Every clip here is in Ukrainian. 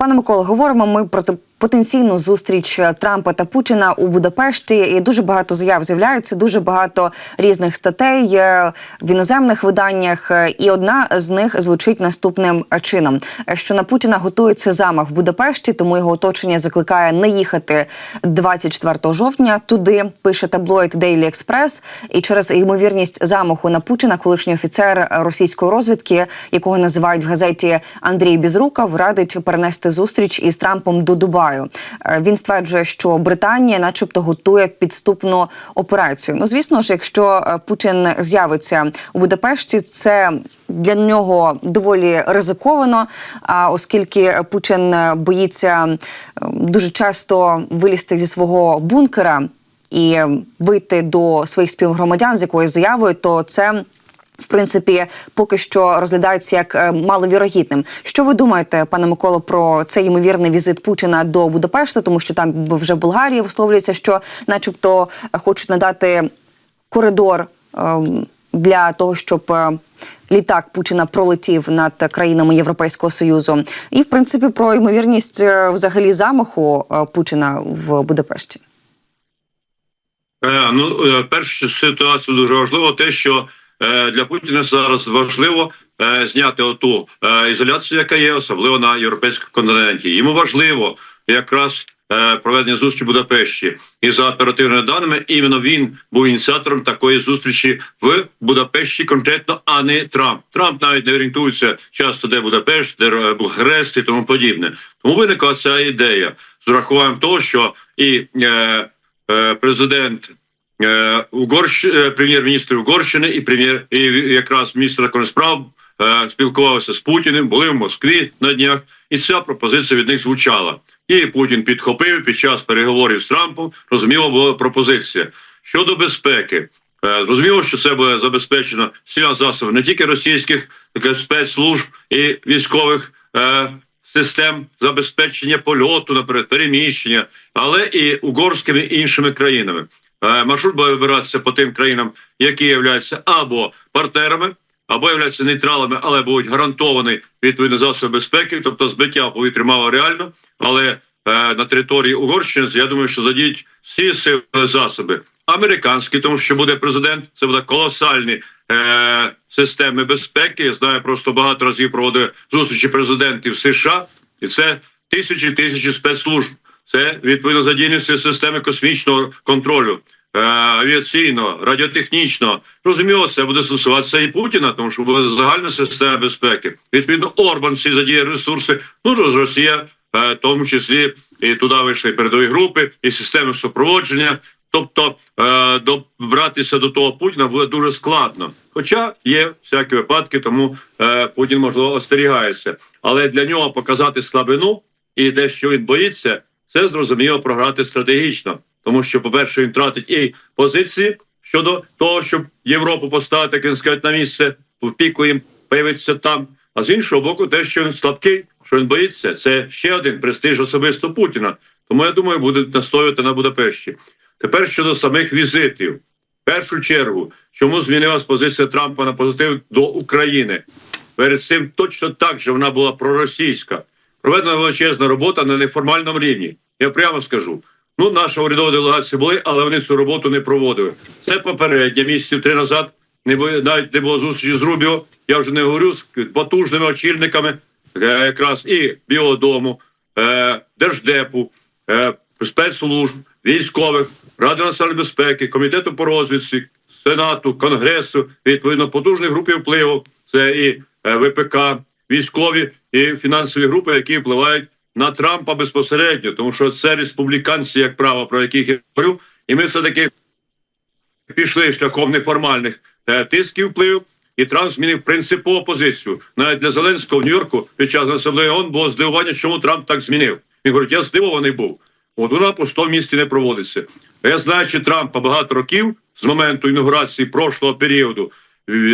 Пане Микола, говоримо ми про потенційну зустріч Трампа та Путіна у Будапешті. І дуже багато заяв з'являється, дуже багато різних статей е, в іноземних виданнях. Е, І одна з них звучить наступним чином: е, що на Путіна готується замах в Будапешті, тому його оточення закликає не їхати 24 жовтня. Туди пише таблоїд Daily Express. І через ймовірність замаху на Путіна, колишній офіцер російської розвідки, якого називають в газеті Андрій Бізруков, радить перенести зустріч із Трампом до Дубаю. Е, Він стверджує, що Британія, начебто, готує підступну операцію. Ну, звісно ж, якщо е, Путін з'явиться у Будапешті, це для нього доволі ризиковано. Оскільки Путін е, боїться дуже часто вилізти зі свого бункера і вийти до своїх співгромадян з якоюсь заявою, то це. В принципі, поки що розглядається як е, маловірогідним. Що ви думаєте, пане Миколо, про цей ймовірний візит Путіна до Будапешта, тому що там вже Болгарії висловлюється, що, начебто, хочуть надати коридор ем, для того, щоб е, літак Путіна пролетів над країнами Європейського союзу, і в принципі про ймовірність е, взагалі замаху е, Путіна в Будапешті. Е, Ну, е, першу ситуацію дуже важливо те, що е, для Путіна зараз важливо е, зняти оту е, ізоляцію, яка є, особливо на європейському континенті. Йому важливо якраз е, проведення зустрічі в Будапешті. І за оперативними даними, іменно він був ініціатором такої зустрічі в Будапешті, конкретно, а не Трамп. Трамп навіть не орієнтується часто, де Будапешт, де е, Бухарест і тому подібне. Тому виникла ця ідея з урахуванням того, що і е, е, президент е, Угорщ... е, прем'єр-міністр Угорщини і прем'єр і якраз міністр закордонних справ е, спілкувалися з Путіним, були в Москві на днях, і ця пропозиція від них звучала. І Путін підхопив під час переговорів з Трампом. Розуміло, була пропозиція щодо безпеки. Е, Зрозуміло, що це буде забезпечено всіма засобами не тільки російських таке, спецслужб і військових е, систем забезпечення польоту, наприклад, переміщення, але і угорськими і іншими країнами. Е, Маршрут буде вибиратися по тим країнам, які являються або партнерами, або являються нейтралами, але будуть гарантовані відповідно засоби безпеки, тобто збиття в повітрі мало реально, але е, на території Угорщини я думаю, що задіють всі сили засоби. Американські, тому що буде президент, це буде колосальні е, системи безпеки. Я знаю, просто багато разів проводив зустрічі президентів США, і це тисячі тисячі спецслужб. Це відповідно задійності системи космічного контролю, е, авіаційного, радіотехнічного. Розуміло, це буде стосуватися і Путіна, тому що буде загальна система безпеки. Відповідно, Орбан всі задіє ресурси. Ну Росія, е, в тому числі і туди вийшли передові групи, і системи супроводження. Тобто е, добратися до того Путіна буде дуже складно. Хоча є всякі випадки, тому е, Путін можливо остерігається. Але для нього показати слабину і те, що він боїться, це зрозуміло програти стратегічно. Тому що, по-перше, він тратить і позиції щодо того, щоб Європу поставити, як сказати, на місце в піку їм появитися там. А з іншого боку, те, що він слабкий, що він боїться, це ще один престиж особисто Путіна. Тому я думаю, будуть настоювати на Будапешті. Тепер щодо самих візитів, в першу чергу, чому змінилась позиція Трампа на позитив до України? Перед цим точно так же вона була проросійська. Проведена величезна робота на неформальному рівні. Я прямо скажу. Ну, наша урядова делегація були, але вони цю роботу не проводили. Це попереднє місяців три назад. Не навіть не було зустрічі з Рубіо. Я вже не говорю з потужними очільниками, е, якраз і Білого дому, е, держдепу, е, спецслужб, військових, Ради національної безпеки, комітету по розвідці, сенату, конгресу, відповідно потужних групи впливу. Це і ВПК, військові і фінансові групи, які впливають на Трампа безпосередньо, тому що це республіканці, як право, про яких я говорю, і ми все таки пішли шляхом неформальних е, тисків впливу. І Трамп змінив принципову позицію. Навіть для Зеленського в Нью-Йорку під час асамблеї ООН було здивування, чому Трамп так змінив. Він говорить, я здивований був. От вона просто в місті не проводиться. Я знаючи Трампа багато років з моменту інаугурації прошлого періоду,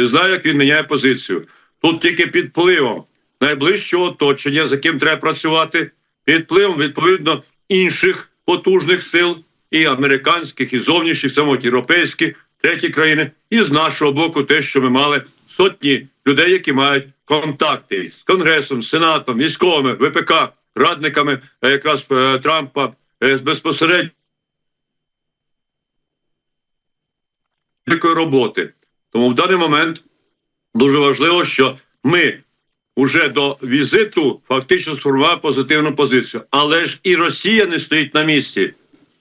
знаю, як він міняє позицію. Тут тільки під впливом найближчого оточення, з яким треба працювати, під впливом відповідно інших потужних сил, і американських, і зовнішніх, самот європейських, треті країни, і з нашого боку, те, що ми мали сотні людей, які мають контакти з конгресом, з сенатом, військовими, ВПК, радниками е, якраз е, Трампа е, безпосередньо роботи. Тому в даний момент дуже важливо, що ми вже до візиту фактично сформували позитивну позицію. Але ж і Росія не стоїть на місці.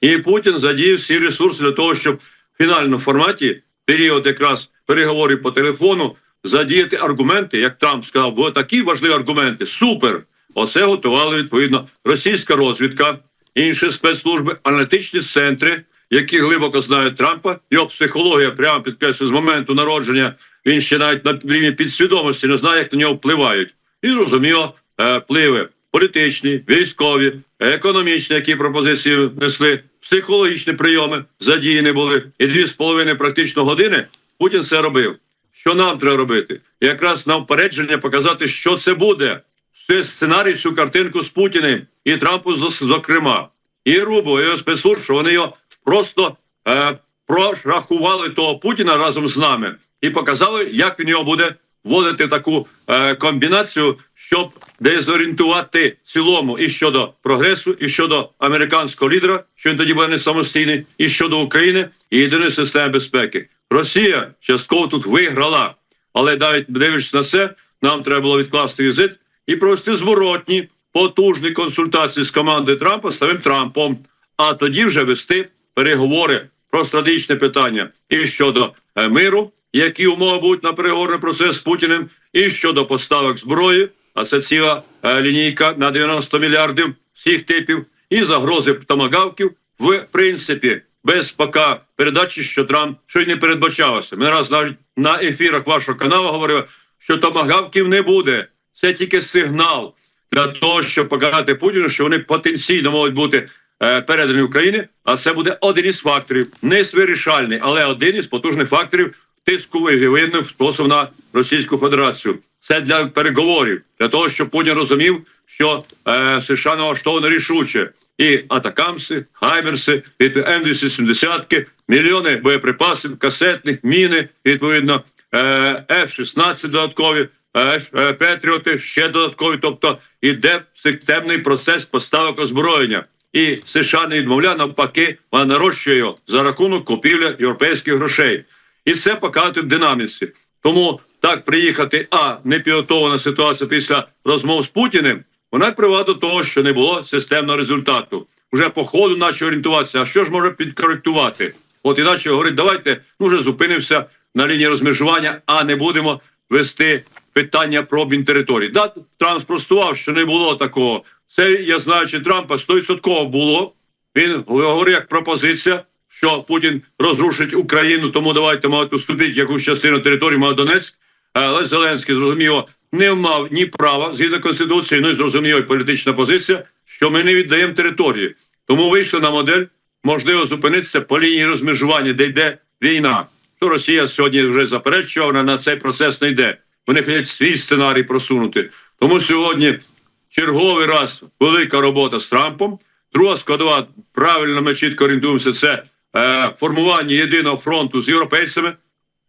І Путін задіяв всі ресурси для того, щоб в фінальному форматі період якраз переговорів по телефону задіяти аргументи, як Трамп сказав, були такі важливі аргументи. Супер! Оце готували відповідно російська розвідка, інші спецслужби, аналітичні центри, які глибоко знають Трампа. Його психологія прямо підкреслює з моменту народження. Він ще навіть на рівні підсвідомості не знає, як на нього впливають. І зрозуміло, е, впливи політичні, військові, економічні, які пропозиції несли, психологічні прийоми задіяні були. І дві з половиною практично години Путін це робив. Що нам треба робити? Якраз на впередження показати, що це буде. Це сценарій, цю картинку з Путіним і Трампу, зокрема, і Рубо, і спецслужб, що вони його просто е, прорахували того Путіна разом з нами і показали, як він його буде вводити таку е, комбінацію, щоб дезорієнтувати в цілому і щодо прогресу, і щодо американського лідера, що він тоді буде не самостійний, і щодо України і єдиної системи безпеки. Росія частково тут виграла, але навіть дивишся на це, нам треба було відкласти візит і провести зворотні потужні консультації з командою Трампа з самим Трампом, а тоді вже вести переговори. Про стратегічне питання і щодо е, миру, які умови будуть на переговорний процес з Путіним, і щодо поставок зброї, а це ціла е, лінійка на 90 мільярдів всіх типів, і загрози томагавків в принципі без пока передачі, що Трамп що й не передбачалося. Ми раз навіть на ефірах вашого каналу говорили, що томагавків не буде. Це тільки сигнал для того, щоб показати Путіну, що вони потенційно можуть бути е, передані Україні. А це буде один із факторів, не вирішальний, але один із потужних факторів тиску вигідних спосіб на Російську Федерацію. Це для переговорів, для того, щоб Путін розумів, що е, США налаштовано рішуче. І атакамси, хаймерси, від М270, мільйони боєприпасів, касетних, міни, відповідно, е, F-16 додаткові, е, е, Петріоти ще додаткові. Тобто іде системний процес поставок озброєння. І США не відмовляє, навпаки, вона нарощує його за рахунок купівля європейських грошей. І це показує в динаміці. Тому так приїхати, а не підготовлена ситуація після розмов з Путіним, вона привела до того, що не було системного результату. Уже по ходу наче орієнтуватися, а що ж може підкоректувати? От іначе говорить, давайте ну вже зупинимося на лінії розмежування, а не будемо вести питання про обмін територій. Да, Трамп спростував, що не було такого. Це я знаючи Трампа 100% було. Він говорив як пропозиція, що Путін розрушить Україну, тому давайте мають уступити якусь частину території, має Донецьк. Але Зеленський зрозуміло не мав ні права згідно конституції, ну і зрозуміло і політична позиція, що ми не віддаємо території. Тому вийшли на модель, можливо, зупинитися по лінії розмежування, де йде війна. То Росія сьогодні вже заперечує, вона на цей процес не йде. Вони хочуть свій сценарій просунути. Тому сьогодні черговий раз велика робота з Трампом. Друга складова, правильно ми чітко орієнтуємося, це е, формування єдиного фронту з європейцями,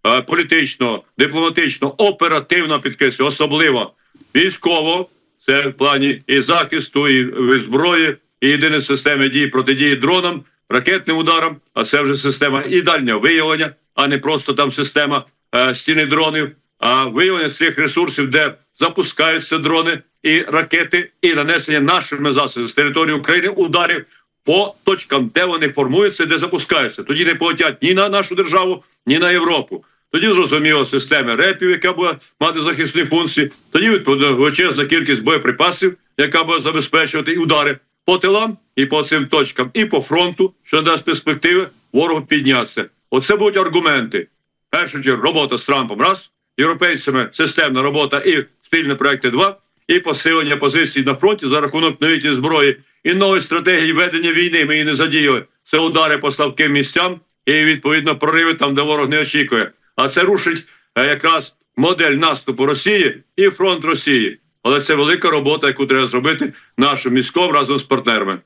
е, політично, дипломатично, оперативно підкреслюю, особливо військово. Це в плані і захисту, і зброї, і єдиної системи дії протидії дронам, ракетним ударам. А це вже система і дальнього виявлення, а не просто там система е, стіни дронів, а виявлення цих ресурсів, де запускаються дрони і ракети, і нанесення нашими засобами з території України ударів по точкам, де вони формуються, де запускаються. Тоді не полетять ні на нашу державу, ні на Європу. Тоді зрозуміло системи репів, яка буде мати захисні функції. Тоді відповідно величезна кількість боєприпасів, яка буде забезпечувати і удари по тилам і по цим точкам, і по фронту, що дасть перспективи ворогу піднятися. Оце будуть аргументи. Першу чергу робота з Трампом раз, європейцями системна робота і спільні проекти два, і посилення позицій на фронті за рахунок новітньої зброї і нової стратегії ведення війни. Ми її не задіяли. Це удари по слабким місцям і відповідно прориви там, де ворог не очікує. А це рушить е, якраз модель наступу Росії і фронт Росії. Але це велика робота, яку треба зробити нашим військовим разом з партнерами.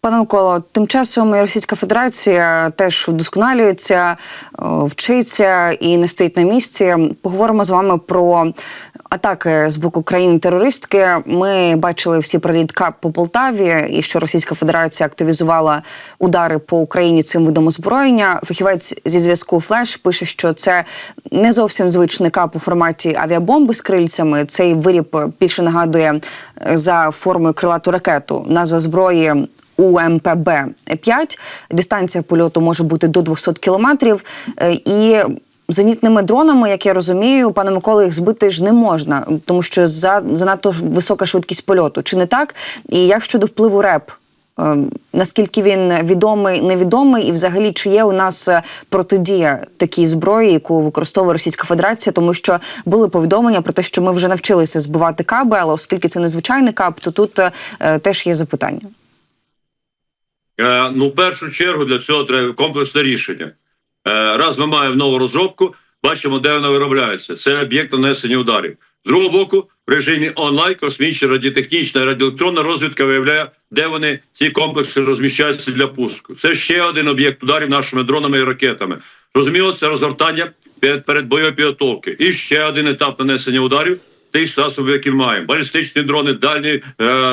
Пане Миколо, тим часом і Російська Федерація теж вдосконалюється, е, вчиться і не стоїть на місці. Поговоримо з вами про атаки з боку країни-терористки. Ми бачили всі приліт КАП по Полтаві, і що Російська Федерація активізувала удари по Україні цим видом озброєння. Фахівець зі зв'язку Флеш пише, що це не зовсім звичний кап у форматі авіабомби з крильцями. Цей виріб більше нагадує е, за формою крилату ракету. Назва зброї УМПБ 5 Дистанція польоту може бути до 200 кілометрів. Е, І зенітними дронами, як я розумію, пане Миколо, їх збити ж не можна, тому що за занадто висока швидкість польоту. Чи не так? І як щодо впливу РЕП? Е, Наскільки він відомий, невідомий, і взагалі чи є у нас е, протидія такій зброї, яку використовує Російська Федерація, тому що були повідомлення про те, що ми вже навчилися збивати каби, але оскільки це незвичайний каб, то тут е, е, теж є запитання. Е, ну, в першу чергу для цього треба комплексне рішення. Е, раз ми маємо нову розробку, бачимо, де вона виробляється. Це об'єкт нанесення ударів. З другого боку, в режимі онлайн космічна радіотехнічна і радіоелектронна розвідка виявляє, де вони ці комплекси розміщаються для пуску. Це ще один об'єкт ударів нашими дронами і ракетами. Розуміло, це розгортання перед, підготовки. І ще один етап нанесення ударів. Тих засобів, які маємо. Балістичні дрони, дальні е,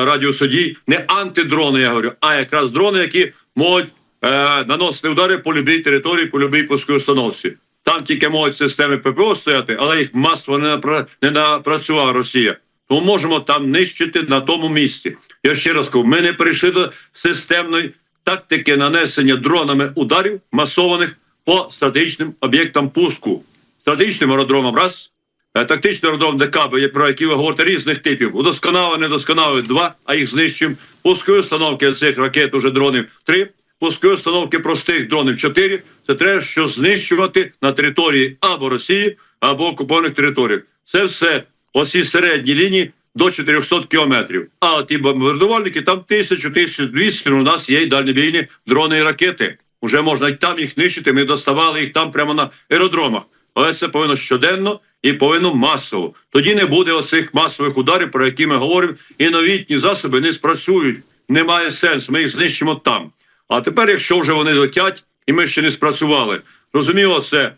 радіосудій, не антидрони, я говорю, а якраз дрони, які можуть е, наносити удари по любій території, по любій пусковій установці. Там тільки можуть системи ППО стояти, але їх масово не, напра... не напрацювала Росія. Тому можемо там нищити на тому місці. Я ще раз кажу, ми не перейшли до системної тактики нанесення дронами ударів масованих по стратегічним об'єктам пуску. Стратегічним аеродромам раз, Е, Тактичний аеродром ДКБ, про які ви говорите різних типів. Удосконало, недосконало два, а їх знищуємо. Пускові установки цих ракет, уже дронів три. Пускові установки простих дронів чотири. Це треба що знищувати на території або Росії, або окупованих територіях. Це все оці середні лінії до 400 кілометрів. А ті бомбардувальники там 1000-1200, у нас є й дальнобійні дрони і ракети. Уже можна й там їх нищити. Ми доставали їх там прямо на аеродромах. Але це повинно щоденно і повинно масово. Тоді не буде оцих масових ударів, про які ми говоримо, і новітні засоби не спрацюють. Немає сенсу. Ми їх знищимо там. А тепер, якщо вже вони летять, і ми ще не спрацювали, розуміло, це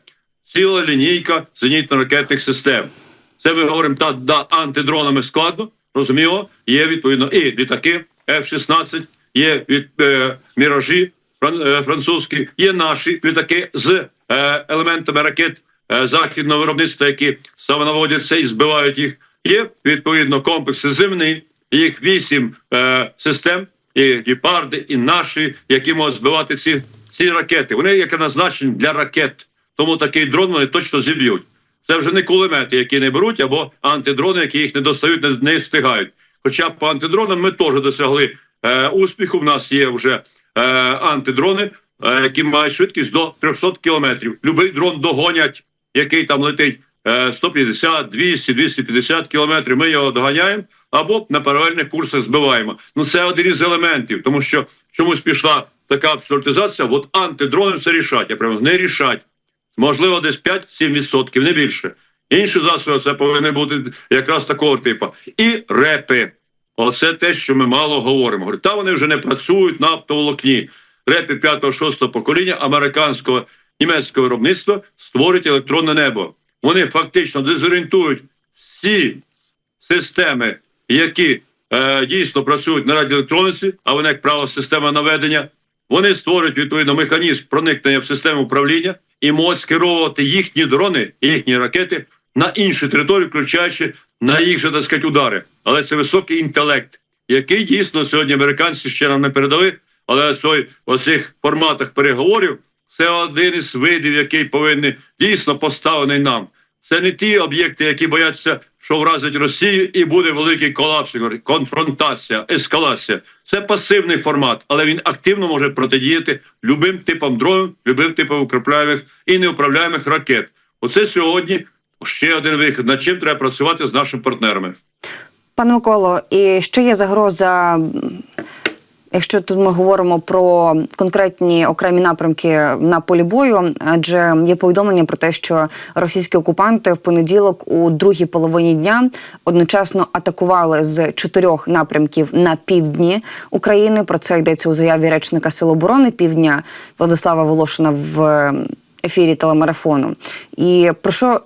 ціла лінійка зенітно-ракетних систем. Це ми говоримо та да, антидронами складно. Розуміло, є відповідно і літаки F-16, є від е, міражі е, французькі, є наші літаки з е, елементами ракет е, західного виробництва, які саме наводяться і збивають їх. Є відповідно комплекси земні, їх вісім е, систем, і гепарди, і наші, які можуть збивати ці, ці ракети. Вони як назначені для ракет. Тому такий дрон вони точно зіб'ють. Це вже не кулемети, які не беруть, або антидрони, які їх не достають, не, не встигають. Хоча по антидронам ми теж досягли е, успіху. В нас є вже е, антидрони, е, які мають швидкість до 300 кілометрів. Любий дрон догонять, який там летить е, 150, 200, 250 кілометрів. Ми його доганяємо або на паралельних курсах збиваємо. Ну це один із елементів, тому що чомусь пішла така абсолютизація. От антидрони все рішать. Я прямо не рішать. Можливо, десь 5-7%, не більше. Інші засоби це повинні бути якраз такого типу. І репи. Оце те, що ми мало говоримо. Та вони вже не працюють на оптоволокні. Репи 5-6 покоління американського німецького виробництва створюють електронне небо. Вони фактично дезорієнтують всі системи, які е, дійсно працюють на радіоелектрониці, а вони, як правило, система наведення. Вони створюють відповідно механізм проникнення в систему управління і можуть скеровувати їхні дрони, їхні ракети на інші території, включаючи на їх же так сказати, удари. Але це високий інтелект, який дійсно сьогодні американці ще нам не передали. Але цей оцих форматах переговорів це один із видів, який повинен дійсно поставлений нам. Це не ті об'єкти, які бояться, що вразить Росію, і буде великий колапс, конфронтація, ескалація. Це пасивний формат, але він активно може протидіяти любим типам дронів, любим типам укріпляємих і неуправляємих ракет. Оце сьогодні ще один вихід. Над чим треба працювати з нашими партнерами. Пане Миколо, і ще є загроза. Якщо тут ми говоримо про конкретні окремі напрямки на полі бою, адже є повідомлення про те, що російські окупанти в понеділок у другій половині дня одночасно атакували з чотирьох напрямків на півдні України. Про це йдеться у заяві речника Сил оборони Півдня Владислава Волошина в ефірі телемарафону. І про що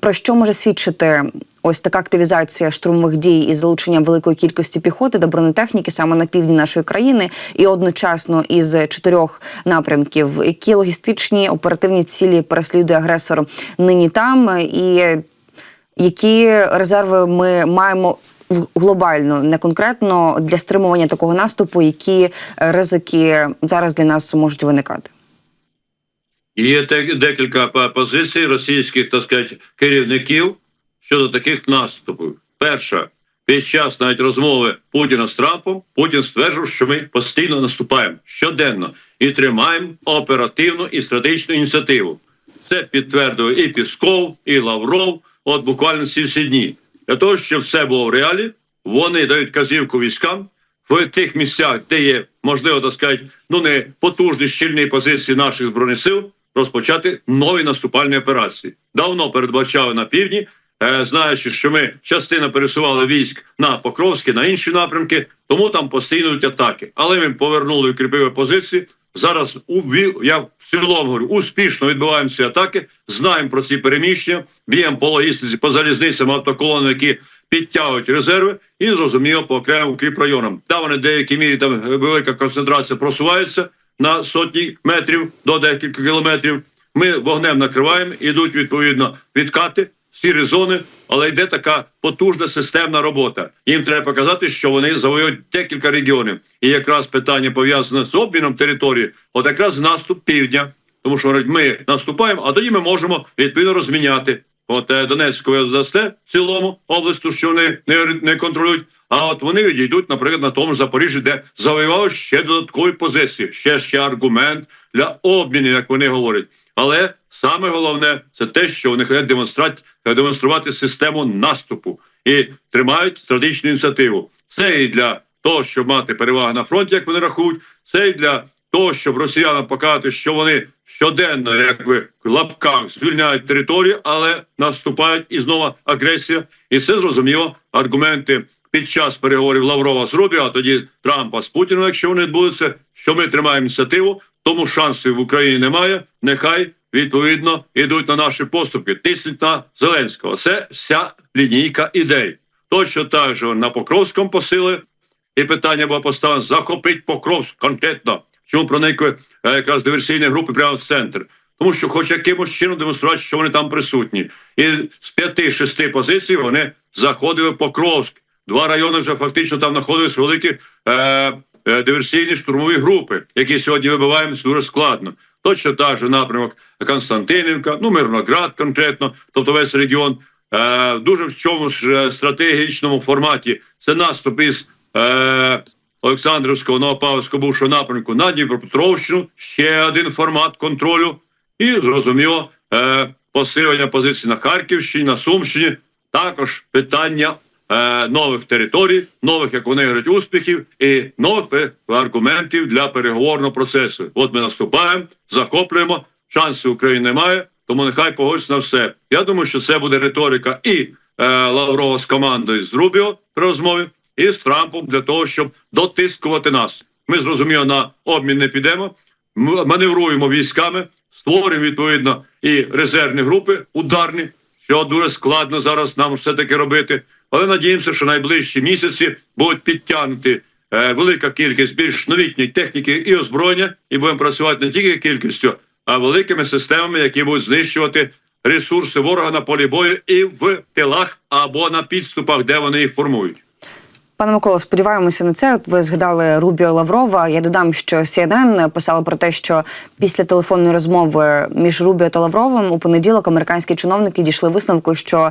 Про що може свідчити ось така активізація штурмових дій із залученням великої кількості піхоти та бронетехніки саме на півдні нашої країни, і одночасно із чотирьох напрямків, які логістичні оперативні цілі переслідує агресор нині там, і які резерви ми маємо глобально, не конкретно для стримування такого наступу, які ризики зараз для нас можуть виникати. Є декілька позицій російських, так сказати, керівників щодо таких наступів. Перша, під час навіть розмови Путіна з Трампом, Путін стверджував, що ми постійно наступаємо щоденно і тримаємо оперативну і стратегічну ініціативу. Це підтвердив і Пісков, і Лавров. От буквально ці всі дні. Для того, щоб все було в реалі, вони дають казівку військам в тих місцях, де є можливо так сказати, ну не потужні щільні позиції наших збройних сил, розпочати нові наступальні операції. Давно передбачали на півдні, е, знаючи, що ми частина пересували військ на Покровське, на інші напрямки, тому там постійно йдуть атаки. Але ми повернули і укріпили позиції. Зараз у я в цілому говорю, успішно відбиваємо ці атаки, знаємо про ці переміщення, б'ємо по логістиці, по залізницям, автоколонам, які підтягують резерви, і зрозуміло по окремим укріпрайонам. Та вони в деякій мірі там велика концентрація просувається на сотні метрів до декілька кілометрів. Ми вогнем накриваємо, ідуть відповідно відкати, сірі зони, але йде така потужна системна робота. Їм треба показати, що вони завоюють декілька регіонів. І якраз питання пов'язане з обміном території, от якраз наступ півдня. Тому що говорять, ми наступаємо, а тоді ми можемо відповідно розміняти. От е, Донецьку ви здасте в цілому областю, що вони не контролюють. А от вони відійдуть, наприклад, на тому Запоріжжі, де завоювали ще додаткові позиції, ще ще аргумент для обміну, як вони говорять. Але саме головне це те, що вони хочуть демонструвати, демонструвати систему наступу і тримають стратегічну ініціативу. Це і для того, щоб мати перевагу на фронті, як вони рахують, це і для того, щоб росіянам показати, що вони щоденно, якби в лапках, звільняють територію, але наступають і знову агресія. І це зрозуміло аргументи під час переговорів Лаврова з Рубіо, а тоді Трампа з Путіним, якщо вони відбудуться, що ми тримаємо ініціативу, тому шансів в Україні немає. Нехай відповідно йдуть на наші поступки. Тиснуть на Зеленського. Це вся лінійка ідей. Точно так же на Покровському посили і питання було поставлено захопити Покровськ конкретно. Чому проникли е, якраз диверсійні групи прямо в центр? Тому що хоч якимось чином демонструвати, що вони там присутні. І з п'яти-шести позицій вони заходили в Покровськ. Два райони вже фактично там знаходились великі е, е, диверсійні штурмові групи, які сьогодні вибиваємо дуже складно. Точно так же напрямок Константинівка, ну Мирноград конкретно, тобто весь регіон. Е, дуже в чому ж е, стратегічному форматі це наступ із е, Олександрівського Новопавського бувшого напрямку на Дніпропетровщину, ще один формат контролю, і зрозуміло е, посилення позицій на Харківщині, на Сумщині. Також питання нових територій, нових, як вони говорять, успіхів і нових аргументів для переговорного процесу. От ми наступаємо, захоплюємо. Шансів України немає, тому нехай погодиться на все. Я думаю, що це буде риторика і е, Лаврова з командою з Рубіо при розмові, і з Трампом для того, щоб дотискувати нас. Ми зрозуміло на обмін не підемо. Маневруємо військами, створюємо відповідно і резервні групи ударні, що дуже складно зараз нам все таки робити. Але надіємося, що найближчі місяці будуть підтягнути е, велика кількість більш новітньої техніки і озброєння, і будемо працювати не тільки кількістю, а великими системами, які будуть знищувати ресурси ворога на полі бою і в тилах або на підступах, де вони їх формують. Пане Миколо, сподіваємося на це. Ви згадали Рубіо Лаврова. Я додам, що CNN писала про те, що після телефонної розмови між Рубіо та Лавровим у понеділок американські чиновники дійшли висновку, що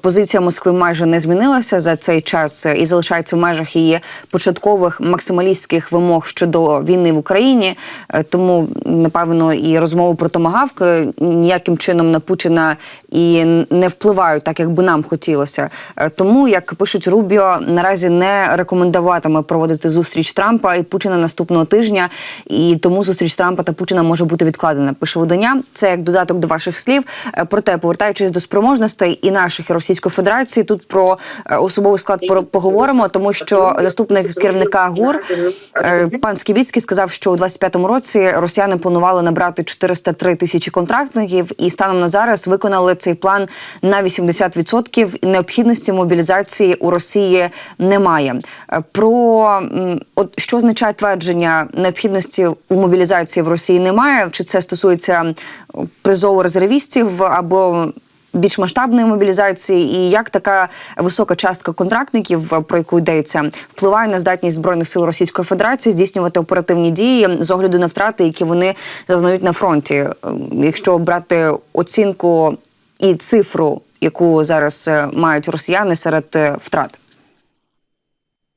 позиція Москви майже не змінилася за цей час і залишається в межах її початкових максималістських вимог щодо війни в Україні. Е, Тому напевно і розмови про томагавки ніяким чином на Путіна і не впливають так, як би нам хотілося. Е, Тому, як пишуть Рубіо, наразі не рекомендуватиме проводити зустріч Трампа і Путіна наступного тижня, і тому зустріч Трампа та Путіна може бути відкладена. Пише видання. Це як додаток до ваших слів. Е, Проте, повертаючись до спроможностей і наших і Російської Федерації, тут про е, особовий склад поговоримо, тому що заступник керівника ГУР е, пан Скібіцький сказав, що у 25-му році росіяни планували набрати 403 тисячі контрактників, і станом на зараз виконали цей план на 80%. Необхідності мобілізації у Росії немає. Е, Про от що означає твердження необхідності у мобілізації в Росії немає? Чи це стосується призову резервістів або більш масштабної мобілізації, і як така висока частка контрактників, е, про яку йдеться, впливає на здатність збройних сил Російської Федерації здійснювати оперативні дії з огляду на втрати, які вони зазнають на фронті. Е, Якщо брати оцінку і цифру, яку зараз мають росіяни серед втрат.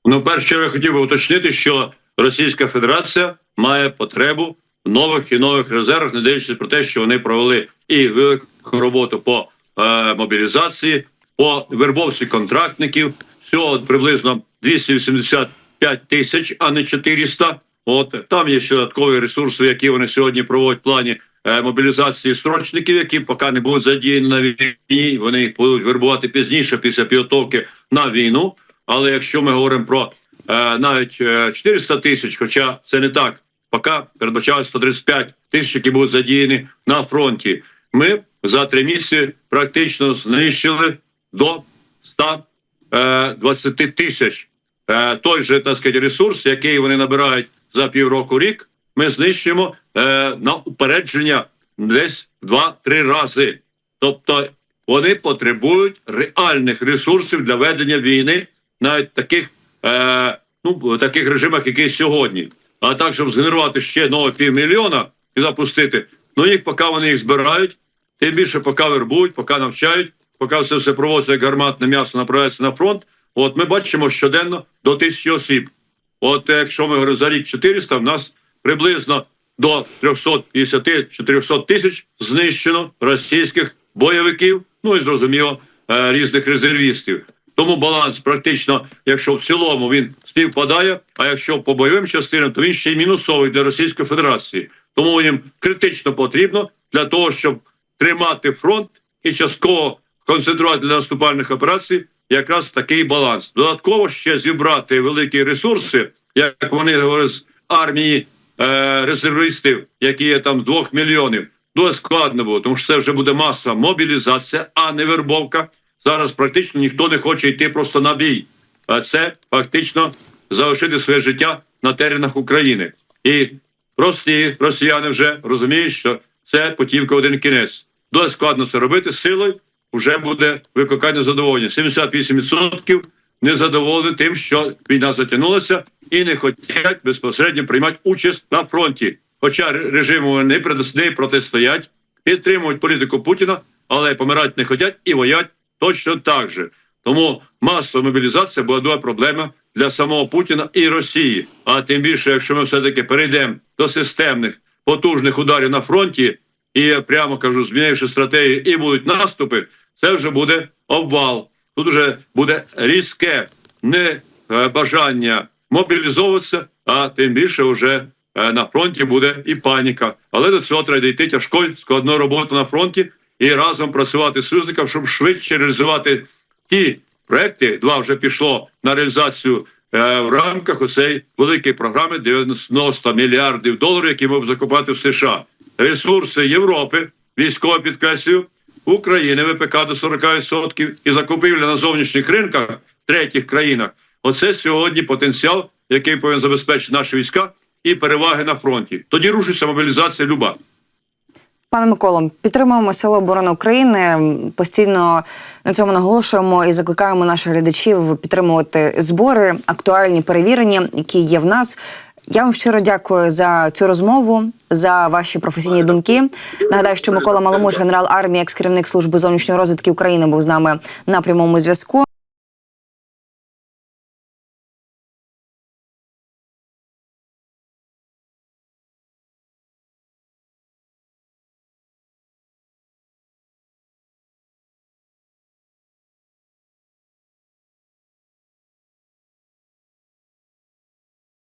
Ну, перше, я хотів би уточнити, що Російська Федерація має потребу в нових і нових резервах, не дивлячись про те, що вони провели і велику роботу по е, мобілізації, по вербовці контрактників. Всього приблизно 285 тисяч, а не 400. От там є ще додаткові ресурси, які вони сьогодні проводять в плані е, мобілізації срочників, які поки не будуть задіяні на війні. Вони їх будуть вербувати пізніше після підготовки на війну. Але якщо ми говоримо про е, навіть е, 400 тисяч, хоча це не так, поки передбачалось 135 тисяч, які будуть задіяні на фронті, ми за три місяці практично знищили до 120 тисяч. Е, той же так сказати, ресурс, який вони набирають за півроку рік, ми знищуємо е, на упередження десь в 2-3 рази. Тобто вони потребують реальних ресурсів для ведення війни, навіть таких, е, ну, таких режимах, які сьогодні. А так, щоб згенерувати ще нове півмільйона і запустити, ну їх поки вони їх збирають, тим більше поки вербують, поки навчають, поки все все проводиться як гарматне м'ясо направляється на фронт. От ми бачимо щоденно до тисячі осіб. От якщо ми говоримо за рік 400, в нас приблизно до 350-400 тисяч знищено російських бойовиків, ну і зрозуміло е, різних резервістів. Тому баланс практично, якщо в цілому він співпадає, а якщо по бойовим частинам, то він ще й мінусовий для Російської Федерації. Тому їм критично потрібно для того, щоб тримати фронт і частково концентрувати для наступальних операцій якраз такий баланс. Додатково ще зібрати великі ресурси, як вони говорять з армії е, резервістів, які є там двох мільйонів. Дуже складно було, тому що це вже буде масова мобілізація, а не вербовка. Зараз практично ніхто не хоче йти просто на бій. А це фактично залишити своє життя на теренах України. І прості росіяни вже розуміють, що це путівка один кінець. Дуже складно це робити силою. Вже буде викликати незадоволення. 78% незадоволені тим, що війна затягнулася, і не хочуть безпосередньо приймати участь на фронті. Хоча режиму вони не протистоять, підтримують політику Путіна, але помирати не хочуть і воять точно так же. Тому масова мобілізація була проблема для самого Путіна і Росії. А тим більше, якщо ми все-таки перейдемо до системних потужних ударів на фронті, і я прямо кажу, змінивши стратегію, і будуть наступи, це вже буде обвал. Тут вже буде різке не е, бажання мобілізовуватися, а тим більше вже е, на фронті буде і паніка. Але до цього треба йти тяжкою складною роботою на фронті і разом працювати з союзниками, щоб швидше реалізувати ті проекти. Два вже пішло на реалізацію е, в рамках оцеї великої програми 90 мільярдів доларів, які б закупати в США. Ресурси Європи, військово підкреслюю, України ВПК до 40% і закупівля на зовнішніх ринках третіх країнах. Оце сьогодні потенціал, який повинен забезпечити наші війська і переваги на фронті. Тоді рушиться мобілізація люба. Пане Миколо, підтримуємо Сили оборони України. Постійно на цьому наголошуємо і закликаємо наших глядачів підтримувати збори, актуальні, перевірені, які є в нас. Я вам щиро дякую за цю розмову, за ваші професійні думки. Нагадаю, що Микола Маломуш, генерал армії, екс-керівник служби зовнішньої розвідки України, був з нами на прямому зв'язку.